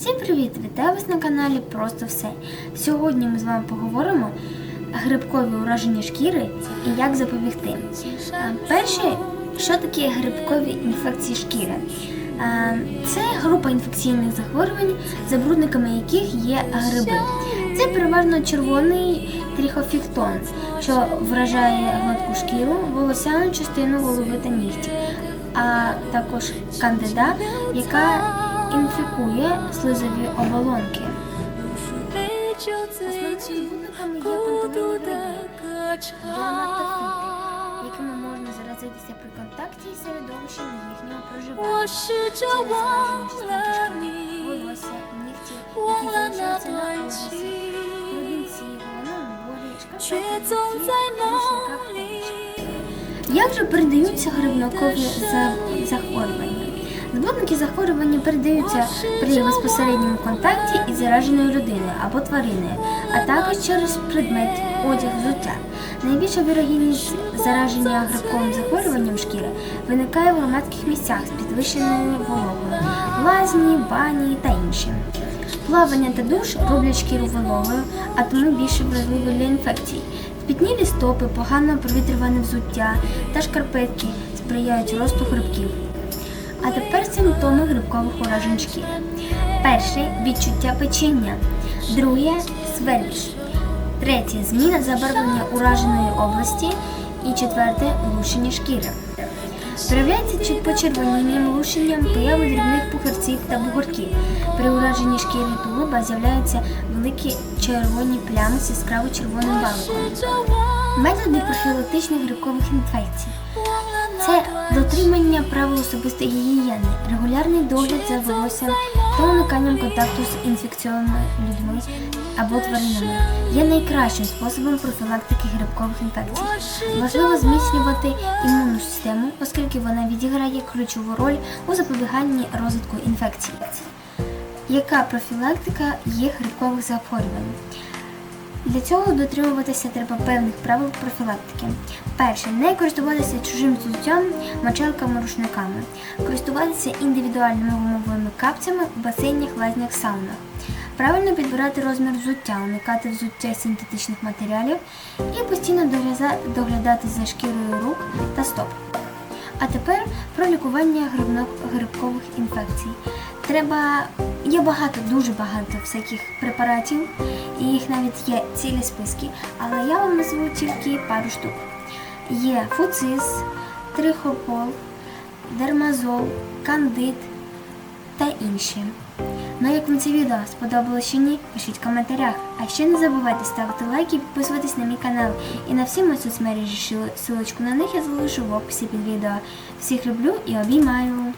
Всім привіт! Вітаю вас на каналі Просто все. Сьогодні ми з вами поговоримо грибкові ураження шкіри і як запобігти. Е, Перше, що таке грибкові інфекції шкіри? Е, Це група інфекційних захворювань, забрудниками яких є гриби. Це переважно червоний тріхофіктон, що вражає гладку шкіру, волосяну частину голови та нігтів, а також кандида, яка інфікує слизові оболонки. Якими можна заразитися при контакті із середовищем їхнього проживання. Через враження шкіри, волосся, нігті, які Як же передаються грибнокові захворювання? Збудники захворювання передаються при безпосередньому контакті із зараженою людиною або твариною, а також через предмет одяг взуття. Найбільша вірогідність зараження грибковим захворюванням шкіри виникає в громадських місцях з підвищеною вологою, лазні, бані та інші. Плавання та душ роблять шкіру вологою, а тому більше вразливі для інфекцій. Спітнілі стопи, погано провітрюване взуття та шкарпетки сприяють росту грибків. А тепер симптоми грибкових уражень шкіри. Перше відчуття печіння. Друге свербіж. Третє зміна забарвлення ураженої області. І четверте глушення шкіри. Проявляється чи почервонінням, лушенням появи дрібних пухарців та бугорків. При ураженні шкіри тулуба з'являються великі червоні плями з яскраво червоним баликом. Методи профілактичних грибкових інфекцій. Це дотримання правил особистої гігієни, регулярний догляд за волоссям та униканням контакту з інфекційними людьми або тваринами є найкращим способом профілактики грибкових інфекцій. Важливо зміцнювати імунну систему, оскільки вона відіграє ключову роль у запобіганні розвитку інфекцій. Яка профілактика є грибкових захворювань? Для цього дотримуватися треба певних правил профілактики. Перше, не користуватися чужим взуттям, мочалками, рушниками, користуватися індивідуальними гумовими капцями в басейнях, лазнях, саунах. Правильно підбирати розмір взуття, уникати взуття синтетичних матеріалів і постійно доглядати за шкірою рук та стоп. А тепер про лікування грибкових інфекцій. Треба є багато, дуже багато всяких препаратів, і їх навіть є цілі списки, але я вам назву тільки пару штук. Є фуцис, трихопол, дермазол, кандид та інші. Ну, як вам це відео сподобалось чи ні, пишіть в коментарях. А ще не забувайте ставити лайки і підписуватись на мій канал. І на всі мої соцмережі ссылочку на них я залишу в описі під відео. Всіх люблю і обіймаю!